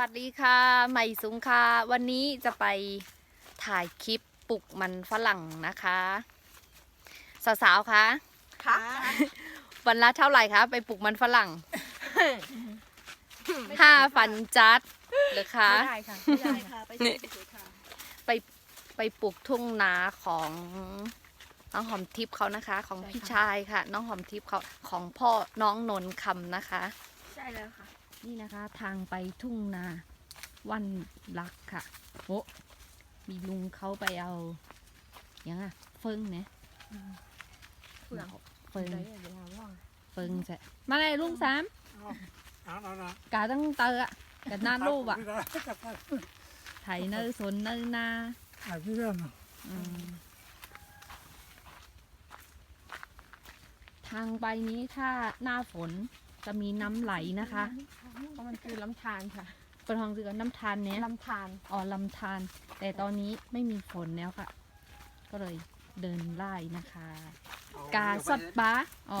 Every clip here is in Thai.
วัสดีค่ะ ใหม่สุงค่ะ วันนี้จะไปถ่ายคลิปปลูกมันฝรั่งนะคะ สาวๆคะค่ะวันละเท่าไหร่คะไปปลูกมันฝรั่งห้าฟันจัดเหรือคะไม่ได้ค่ะไม่ได้ค่ะ ไปเฉยๆค่ะ ไปไปปลูกทุ่งนาของน้องหอมทิพย์เขานะคะ ของพี่ชายค่ะ น้องหอมทิพย์เขาของพ่อน้องนนท์คำนะคะ ใช่แล้วค่ะ นี่นะคะทางไปทุ่งนาวันรักค่ะโอ้มีลุงเขาไปเอายังอะเฟิงเนี่ยเฟืองเฟิงได้เวลาว่างเฟิงจะมาเลยลุงสามเอาเอาเอากาตั้งเตออะกาหน้ารูปอะไม่ได้กลับไปไถเนอสนเนอนาอะพี่เรื่องน่ะอืมทางไปนี้ถ้าหน้าฝนจะมีน้ำไหลนะคะ เพราะมันคือลำธารค่ะเป็นทองคือน้ำทานเนี้ยลำธารอ๋อลำธารแต่ตอนนี้ไม่มีฝนแล้วค่ะ ก็เลยเดินไล่นะคะ กาสัตว์ปะอ๋อ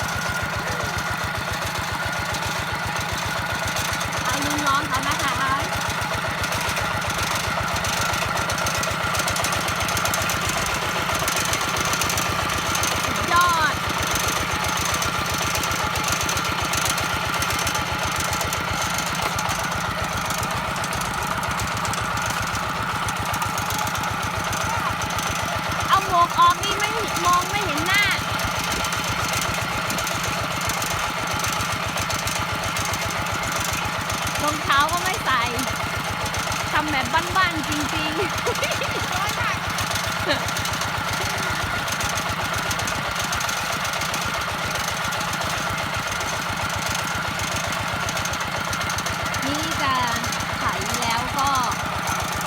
ทำแบบบ้านๆจริงๆ นี่จะไถแล้วก็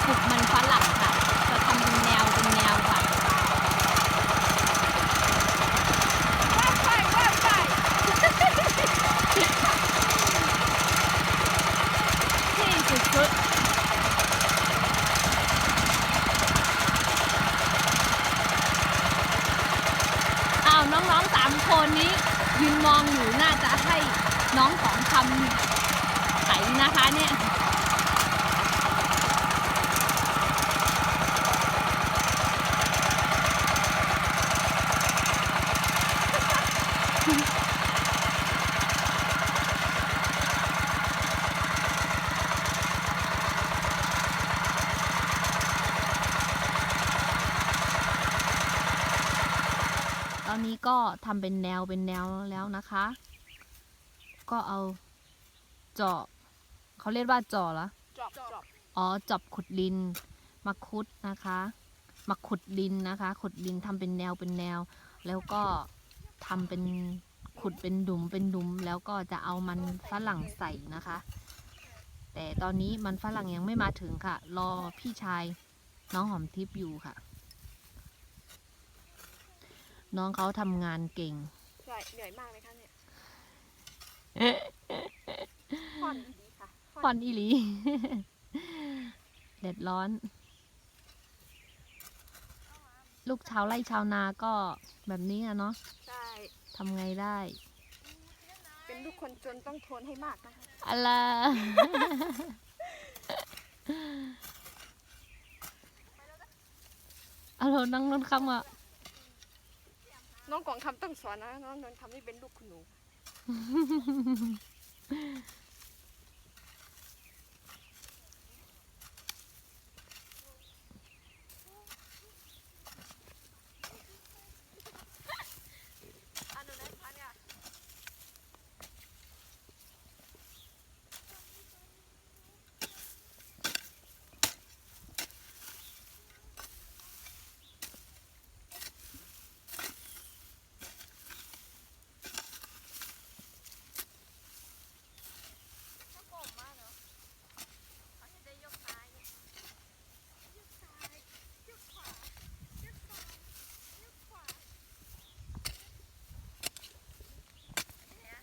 ปลูกมันฝรั่งค่ะ จะทำเป็นแนวเป็นแนวค่ะ ไปว่าไป ที่สุดๆอ้าวน้องๆสามคนนี้ยืนมองอยู่น่าจะให้น้องของคำไถนะคะเนี่ย ตอนนี้ก็ ทำเป็นแนวเป็นแนวแล้วนะคะ ก็เอาเจาะเขาเรียกว่าเจาะเหรอจอบจอบอ๋อจอบขุดดิน มาคุดนะคะ มาขุดดินนะคะ ขุดดินทำเป็นแนวเป็นแนว แล้วก็ทำเป็นขุดเป็นดุมเป็นดุมแล้วก็จะเอามันฝรั่งใส่นะคะ แต่ตอนนี้มันฝรั่งยังไม่มาถึงค่ะ รอพี่ชายน้องหอมทิพย์อยู่ค่ะ น้องเขาทำงานเก่ง เหนื่อยเหนื่อยมากไหมคะเนี่ยผ่อนดีค่ะผ่อนอีหลี เด็ดร้อน ลูกชาวไร่ชาวนาก็แบบนี้อะเนาะใช่ทำไงได้ เป็นลูกคนจนต้องทนให้มากนะคะอะไร เอาเรานั่งรถคำอะ น้องกองคำต้องสอนนะ น้องนนท์คำนี่เป็นลูกคุณหนู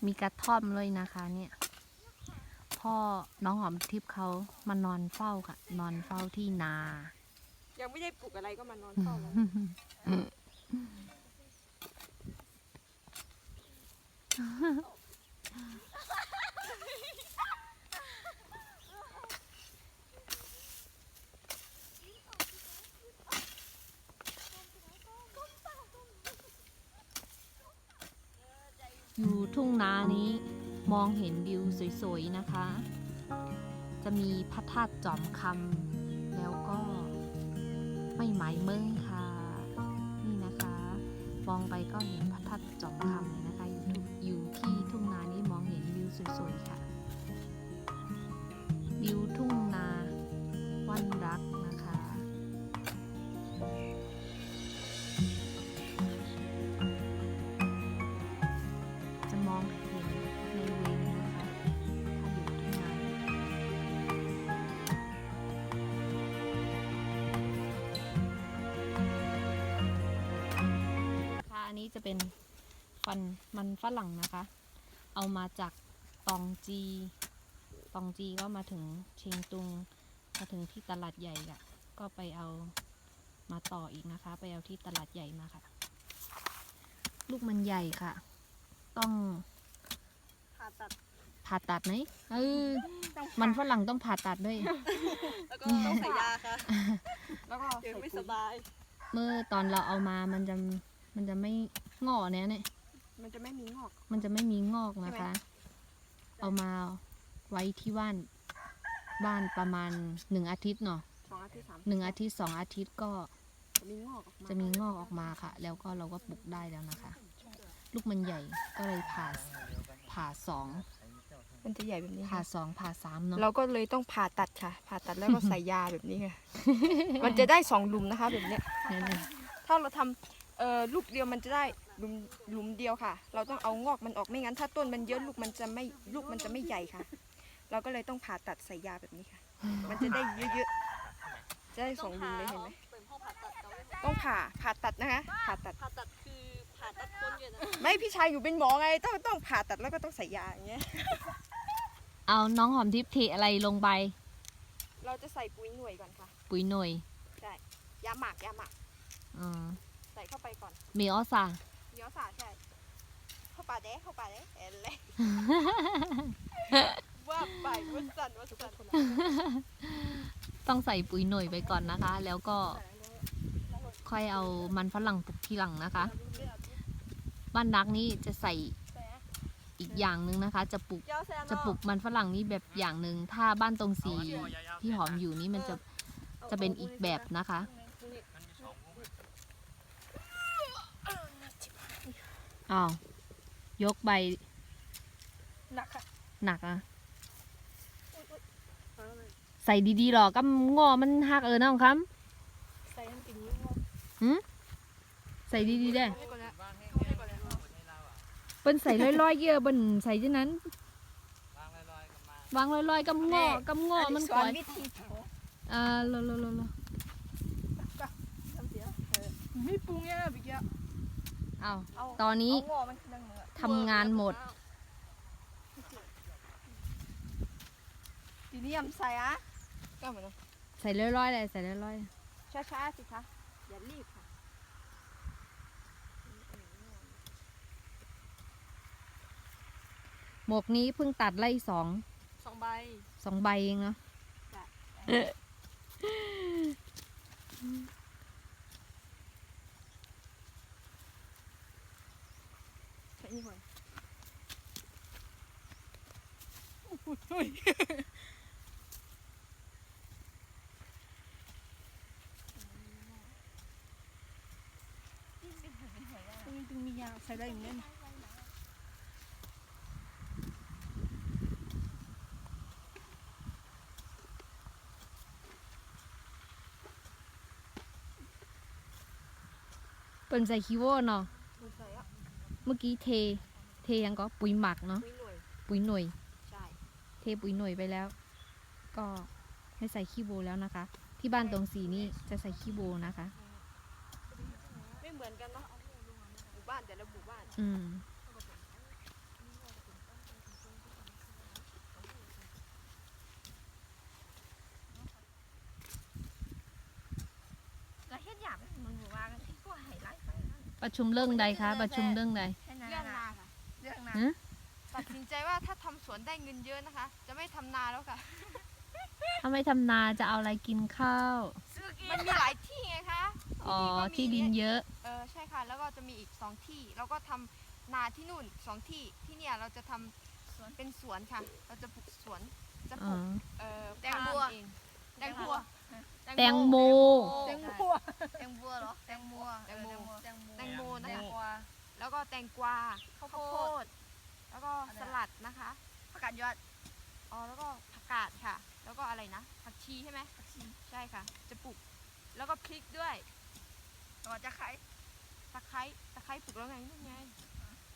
มีกระท่อมเลยนะคะเนี่ย พ่อน้องหอมทิพย์เขามานอนเฝ้าค่ะ นอนเฝ้าที่นา ยังไม่ได้ปลูกอะไรก็มานอนเฝ้าแล้ว อยู่ทุ่งนานี้มองเห็นวิวสวยๆนะคะ จะมีพระธาตุจอมคำแล้วก็ไม่หมายเมืองค่ะ นี่นะคะ มองไปก็เห็นพระธาตุจอมคำเลยนะคะอยู่อยู่ที่ทุ่งนานี้มองเห็นวิวสวยๆค่ะ จะเป็นฟันมันฝรั่งนะคะ เอามาจากตองจี ตองจีก็มาถึงเชียงตุง มาถึงที่ตลาดใหญ่อะก็ไปเอามาต่ออีกนะคะ ไปเอาที่ตลาดใหญ่มาค่ะ ลูกมันใหญ่ค่ะ ต้องผ่าตัดผ่าตัดไหมเออต้องมันฝรั่งต้องผ่าตัดด้วย แล้วก็ต้องใส่ยาค่ะ แล้วก็เดี๋ยวใส่ไม่ปุ๋สยบาย เมื่อตอนเราเอามามันจะ มันจะไม่งอกเนี้ยเนี่ย มันจะไม่มีงอก มันจะไม่มีงอกนะคะ เอามาไว้ที่บ้าน บ้านประมาณหนึ่งอาทิตย์เนาะสองอาทิตย์สามหนึ่งอาทิตย์สองอาทิตย์ก็ จะมีงอกออกมาจะมีงอกออกมาค่ะ แล้วก็เราก็ปลูกได้แล้วนะคะ ลูกมันใหญ่ก็เลยผ่าผ่าสองมันจะใหญ่แบบนี้ผ่าสองผ่าสามเนาะเราก็เลยต้องผ่าตัดค่ะ ผ่าตัดแล้วก็ใส่ยาแบบนี้ค่ะ มันจะได้สองหลุมนะคะ แบบเนี้ย นั่นเองถ้าเราทำ เอ่อลูกเดียวมันจะได้หลุมหลุมเดียวค่ะ เราต้องเอางอกมันออกไม่งั้น ถ้าต้นมันเยอะลูกมันจะไม่ลูกมันจะไม่ใหญ่ค่ะ เราก็เลยต้องผ่าตัดใส่ยาแบบนี้ค่ะ มันจะได้เยอะๆจะได้สองหลุมเลยเห็นไหมเปิดห้องผ่าตัดเราต้องผ่าผ่าตัดนะคะ ผ่าตัด ผ่าตัดคือผ่าตัดก้นอยู่นะไม่พี่ชายอยู่เป็นหมอไง ต้องต้องผ่าตัดแล้วก็ต้องใส่ยาอย่างเงี้ย เอาน้องหอมทิพย์เทอะไรลงไป เราจะใส่ปุ๋ยหน่วยก่อนค่ะ ปุ๋ยหน่วย ยาหมักยาหมักอ่า ใส่เข้าไปก่อนเมออสาเดี๋ยวสาใช่ เข้าป่าเด้เข้าป่าเด้เอ็นเลยว่าไปว่าสั่นว่าสั่นต้องใส่ปุ๋ยหน่วยไปก่อนนะคะ แล้วก็ค่อยเอามันฝรั่งปลูกทีหลังนะคะ บ้านรักนี้จะใส่อีกอย่างหนึ่งนะคะ จะปลูกจะปลูกมันฝรั่งนี้แบบอย่างหนึ่งถ้าบ้านตรงสีที่หอมอยู่นี่มันจะจะเป็นอีกแบบนะคะ อ้าว ยกใบ หนักค่ะหนักอะใส่ดีๆหรอกำงอมันหักเออน้องครับใส่ทั้งติ่งนี้ใส่ดีๆได้ให้ก่อนนะให้ก่อนนะเปิ้นใส่ลอยๆเยอะเปิ้นใส่จังนั้น วางลอยๆกำงอกำงอมันสก่ออนยวิธีเผาอ่าโลโลโลโลทำเสียไม่ปรุงเนี่ยนะพี่เกี้ย อ้าวเอาตอนนี้เอางอมันนั่งเหมือทำงานหมดทีนี้ยำใส่อะก็เหมือนกันใส่เรื่อยๆเลยใส่เรื่อยช้าๆสิคะอย่ารีบค่ะๆหมวกนี้เพิ่งตัดไล่สองสองใบสองใบเองเนาะ ตึงมียาใส่ได้อย่างนี้เป็นใส่คีโวเนาะเมื่อกี้เท เทยังก็ปุ๋ยหมักเนาะ ปุ๋ยหน่วยเทปุ๋ยหน่วยไปแล้ว ก็ให้ใส่ขี้โบแล้วนะคะ ที่บ้านตรงสีนี่จะใส่ขี้โบนะคะ ไม่เหมือนกันเนาะหมู่บ้านแต่ ละหมู่บ้านอืมก็เฮ็ดอย่างมันหมู่บ้านกันที่ก็ไฮไลท์ไปประชุมเรื่องใดคะ ประชุมเรื่องใดเรื่องนาค่ะเรื่องนาฮะตัดสินใจว่าถ้าทำสวนได้เงินเยอะนะคะ จะไม่ทำนาแล้วค่ะ ถ้าไม่ทำนาจะเอาอะไรกินข้าว มันมีหลายที่ไงคะ อ๋อ ที่ที่ก็มีดินเยอะเออใช่ ค่ะ แล้วก็จะมีอีกสองที่แล้วก็ทำนาที่นู่นสองที่ที่เนี่ยเราจะทำสวนเป็นสวนค่ะ เราจะปลูกสวนจะปอ๋ลูอกเอ่อแตงบัวปาล์มเองแตงบัวแตงโมแตงบัวแตงบัวเหรอแตงบัวแตงโมแตงโมแตงโมนะแตคะงกวาแล้วก็แตงกวาข้าวโพข้าวโพดดแล้วก็สลัดนะคะผักกาดยอดอ๋อแล้วก็ผักกาดค่ะ แล้วก็อะไรนะผักชีใช่ไหมผักชีใช่ค่ะ จะปลูก แล้วก็พริกด้วยต่อจะไข่ ตะไคร้ตะไคร้ปลูกแล้วไงนู่นไง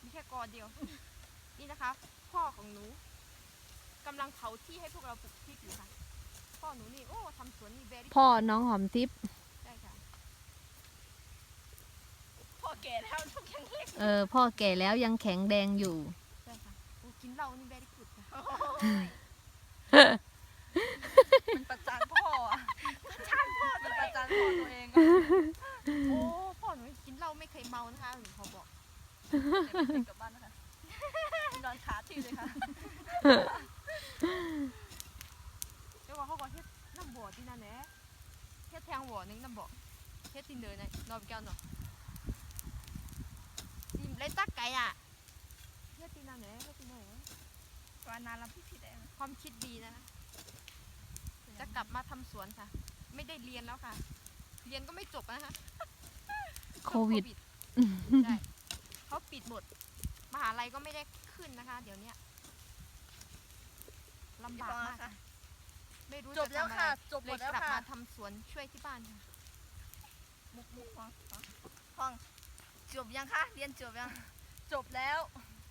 มีแค่กอเดียว นี่นะคะ พ่อของหนูกำลังเผาที่ให้พวกเราปลูกพริกอยู่ค่ะ พ่อหนูนี่โอ้ทำสวนนี่เบรี่พ่อน้องหอมทิพย์ใช่ค่ะพ่อแก่แล้วทุกอย่างเล็กเออ พ่อแก่แล้วยังแข็งแดงอยู่ใช่ค่ะโอ้กินเหล้านี่เบรี่กุดค่ะ มันประจานพ่ออะประจานพ่อมันประจานพ่อตัวเองอะ โอ้ พ่อหนูกินเหล้าไม่เค ยเมานะคะหนูขอบอกเดี๋ยวไปกินกลับบ้านนะคะนอนขาที่เลยค่ะเดี๋ยวว่าเขาบอกเฮ็ดน้ำบ่อที่นั่นแหละเฮ็ดแทงบ่อนึงน้ำบ่อเฮ็ดทินเดอร์นะนอนไปกันเนาะดิมเล่นตักไก่อะเฮ็ดที่นั่นแหละเฮ็ดที่นั่นแหละวานานแล้วพี่ผิดเองความคิดดีนะคะจะกลับมาทำสวนค่ะ ไม่ได้เรียนแล้วค่ะ เรียนก็ไม่จบนะคะโควิด ใช่เขาปิดหมด มหาลัยก็ไม่ได้ขึ้นนะคะ เดี๋ยวเนี้ยลำบากมากค่ะไม่รู้จบจะแล้วทำอะไรค่ะจบหเลมยดแล้วกลับค่ะมาทำสวนช่วยที่บ้านค่ะมุกมุกห้องห้องจบยังคะเรียนจบยังจบแล้ว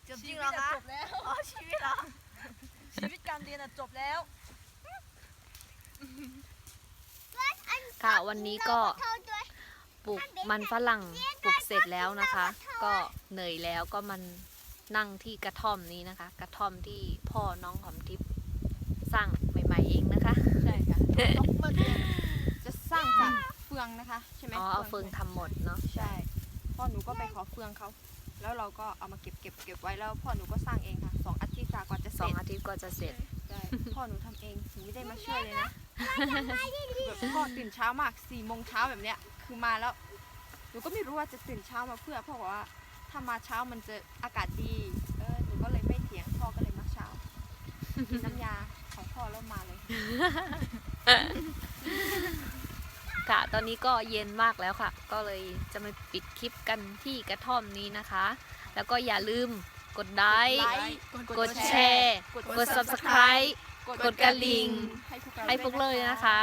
จบจริงเหรอคะจบแล้วอ๋อชีวิตเหรอชีวิตการเรียนอะจบแล้วค่ะวันนี้ก็ ปลูกมันฝรั่งปลูกเสร็จแล้วนะคะ ก็เหนื่อยแล้วก็มันนั่งที่กระท่อมนี้นะคะ กระท่อมที่พ่อน้องหอมทิพย์สร้างใหม่ๆเองนะคะใช่ค่ะจะสร้างจากเฟืองนะคะใช่ไหมอ๋อเอาเฟืองทำหมดเนาะใช่พ่อหนูก็ไปขอเฟืองเขาแล้วเราก็เอามาเก็บเก็บเก็บไว้แล้วพ่อหนูก็สร้างเองค่ะสองอาทิตย์กว่าจะสเสอร็งจอาทิตย์ก็จะเสร็จใช่พ่อหนูทำเองหนูไม่ได้มาช่วยเลยนะแบบพ่อตื่นเช้ามากสี่โมงเช้าแบบเนี้ย คือมาแล้วหนูก็ไม่รู้ว่าจะตื่นเช้ามาเพื่อพ่อบอกว่าถ้ามาเช้ามันจะอากาศดีเออหนูก็เลยไม่เถียงพ่อก็เลยมาเช้ากินน้ำยาของพ่อแล้วมาเลยค่ะ ตอนนี้ก็เย็นมากแล้วค่ะ ก็เลยจะมาปิดคลิปกันที่กระท่อมนี้นะคะ แล้วก็อย่าลืมกดไลค์ไลค์กดแชร์ กด subscribe กดกระลิ่งให้พวกเลยนะคะ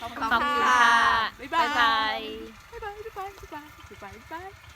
ขอบขอบคุณค่ะ บ๊ายบ๊ายบาบายยบ๊ายบาย บ๊ายบาย บ๊ายบาย บ๊ายบาย